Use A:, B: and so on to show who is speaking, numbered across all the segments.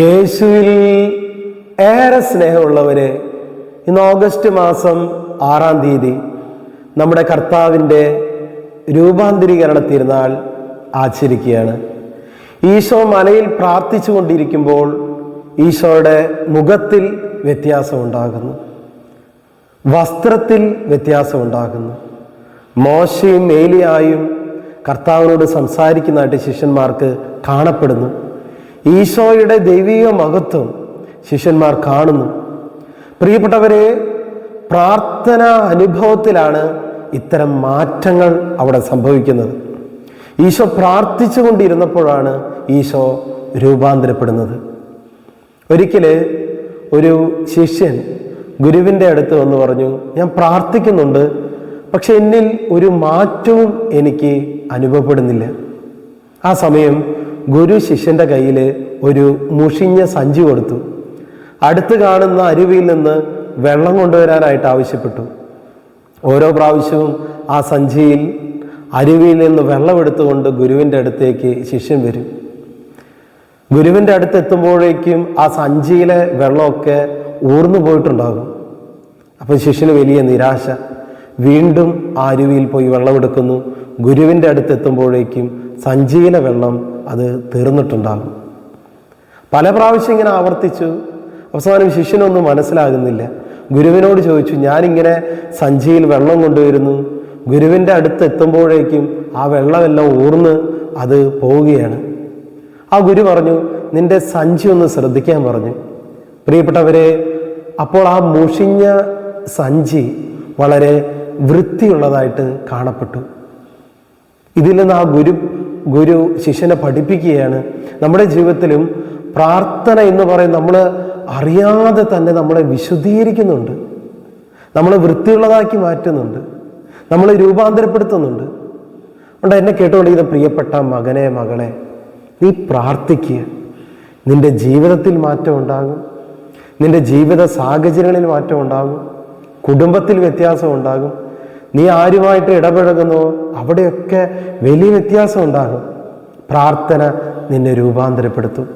A: യേശുവിൽ ഏറെ സ്നേഹമുള്ളവര് ഇന്ന് ഓഗസ്റ്റ് മാസം ആറാം തീയതി നമ്മുടെ കർത്താവിന്റെ രൂപാന്തരീകരണ തിരുനാൾ ആചരിക്കുകയാണ്. ഈശോ മലയിൽ പ്രാർത്ഥിച്ചു കൊണ്ടിരിക്കുമ്പോൾ ഈശോയുടെ മുഖത്തിൽ വ്യത്യാസമുണ്ടാകുന്നു വസ്ത്രത്തിൽ വ്യത്യാസമുണ്ടാകുന്നു മോശയും മേലിയായും കർത്താവിനോട് സംസാരിക്കുന്നതായിട്ട് ശിഷ്യന്മാർക്ക് കാണപ്പെടുന്നു. ഈശോയുടെ ദൈവിക മഹത്വം ശിഷ്യന്മാർ കാണുന്നു. പ്രിയപ്പെട്ടവരെ പ്രാർത്ഥന അനുഭവത്തിലാണ് ഇത്തരം മാറ്റങ്ങൾ അവിടെ സംഭവിക്കുന്നത്. ഈശോ പ്രാർത്ഥിച്ചു കൊണ്ടിരുന്നപ്പോഴാണ് ഈശോ രൂപാന്തരപ്പെടുന്നത്. ഒരിക്കൽ ഒരു ശിഷ്യൻ ഗുരുവിന്റെ അടുത്ത് വന്ന് പറഞ്ഞു ഞാൻ പ്രാർത്ഥിക്കുന്നുണ്ട് പക്ഷെ എന്നിൽ ഒരു മാറ്റവും എനിക്ക് അനുഭവപ്പെടുന്നില്ല. ആ സമയം ഗുരു ശിഷ്യന്റെ കയ്യിൽ ഒരു മുഷിഞ്ഞ സഞ്ചി കൊടുത്തു. അടുത്ത് കാണുന്ന അരുവിയിൽ നിന്ന് വെള്ളം കൊണ്ടുവരാനായിട്ട് ആവശ്യപ്പെട്ടു. ഓരോ പ്രാവശ്യവും ആ സഞ്ചിയിൽ അരുവിയിൽ നിന്ന് വെള്ളം എടുത്തുകൊണ്ട് ഗുരുവിന്റെ അടുത്തേക്ക് ശിഷ്യൻ വരും. ഗുരുവിന്റെ അടുത്ത് എത്തുമ്പോഴേക്കും ആ സഞ്ചിയിലെ വെള്ളമൊക്കെ ഊർന്നു പോയിട്ടുണ്ടാകും. അപ്പം ശിഷ്യന് വലിയ നിരാശ. വീണ്ടും ആ അരുവിയിൽ പോയി വെള്ളമെടുക്കുന്നു ഗുരുവിന്റെ അടുത്ത് എത്തുമ്പോഴേക്കും സഞ്ചിയിലെ വെള്ളം അത് തീർന്നിട്ടുണ്ടാകും. പല പ്രാവശ്യം ഇങ്ങനെ ആവർത്തിച്ചു. അവസാനം ശിഷ്യനൊന്നും മനസ്സിലാകുന്നില്ല. ഗുരുവിനോട് ചോദിച്ചു ഞാനിങ്ങനെ സഞ്ചിയിൽ വെള്ളം കൊണ്ടുവരുന്നു. ഗുരുവിന്റെ അടുത്ത് എത്തുമ്പോഴേക്കും ആ വെള്ളമെല്ലാം ഊർന്ന് അത് പോവുകയാണ്. ആ ഗുരു പറഞ്ഞു നിന്റെ സഞ്ചി ഒന്ന് ശ്രദ്ധിക്കാൻ പറഞ്ഞു. പ്രിയപ്പെട്ടവരെ അപ്പോൾ ആ മുഷിഞ്ഞ സഞ്ചി വളരെ വൃത്തിയുള്ളതായിട്ട് കാണപ്പെട്ടു. ഇതിൽ നിന്ന് ആ ഗുരു ഗുരു ശിഷ്യനെ പഠിപ്പിക്കുകയാണ്. നമ്മുടെ ജീവിതത്തിലും പ്രാർത്ഥന എന്ന് പറയും നമ്മൾ അറിയാതെ തന്നെ നമ്മളെ വിശുദ്ധീകരിക്കുന്നുണ്ട്. നമ്മളെ വൃത്തിയുള്ളതാക്കി മാറ്റുന്നുണ്ട്. നമ്മളെ രൂപാന്തരപ്പെടുത്തുന്നുണ്ട്. അതുകൊണ്ട് എന്നെ കേട്ടുകൊണ്ടിരിക്കുന്ന പ്രിയപ്പെട്ട മകനെ മകളെ നീ പ്രാർത്ഥിക്കുക നിന്റെ ജീവിതത്തിൽ മാറ്റം ഉണ്ടാകും. നിന്റെ ജീവിത സാഹചര്യങ്ങളിൽ മാറ്റം ഉണ്ടാകും. കുടുംബത്തിൽ വ്യത്യാസം ഉണ്ടാകും. നീ ആരുമായിട്ട് ഇടപഴകുന്നു? അവിടെയൊക്കെ വലിയ വ്യത്യാസം ഉണ്ടാകും പ്രാർത്ഥന നിന്നെ രൂപാന്തരപ്പെടുത്തും.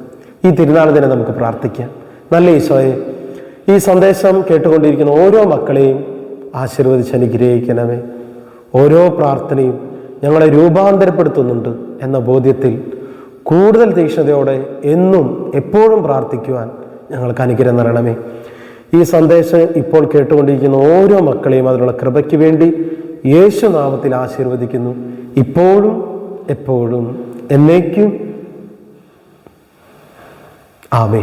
A: ഈ തിരുനാൾ ദിനം നമുക്ക് പ്രാർത്ഥിക്കാം. നല്ല ഈശോയെ ഈ സന്ദേശം കേട്ടുകൊണ്ടിരിക്കുന്ന ഓരോ മക്കളെയും ആശീർവദിച്ച് അനുഗ്രഹിക്കണമേ. ഓരോ പ്രാർത്ഥനയും ഞങ്ങളെ രൂപാന്തരപ്പെടുത്തുന്നുണ്ട് എന്ന ബോധ്യത്തിൽ കൂടുതൽ തീക്ഷ്ണതയോടെ എന്നും എപ്പോഴും പ്രാർത്ഥിക്കുവാൻ ഞങ്ങൾക്ക് അനുഗ്രഹം തരണമേ ഈ സന്ദേശം ഇപ്പോൾ കേട്ടുകൊണ്ടിരിക്കുന്ന ഓരോ മക്കളെയും അതിനുള്ള കൃപയ്ക്ക് വേണ്ടി യേശുനാമത്തിൽ ആശീർവദിക്കുന്നു. ഇപ്പോഴും എപ്പോഴും എന്നേക്കും. ആമേ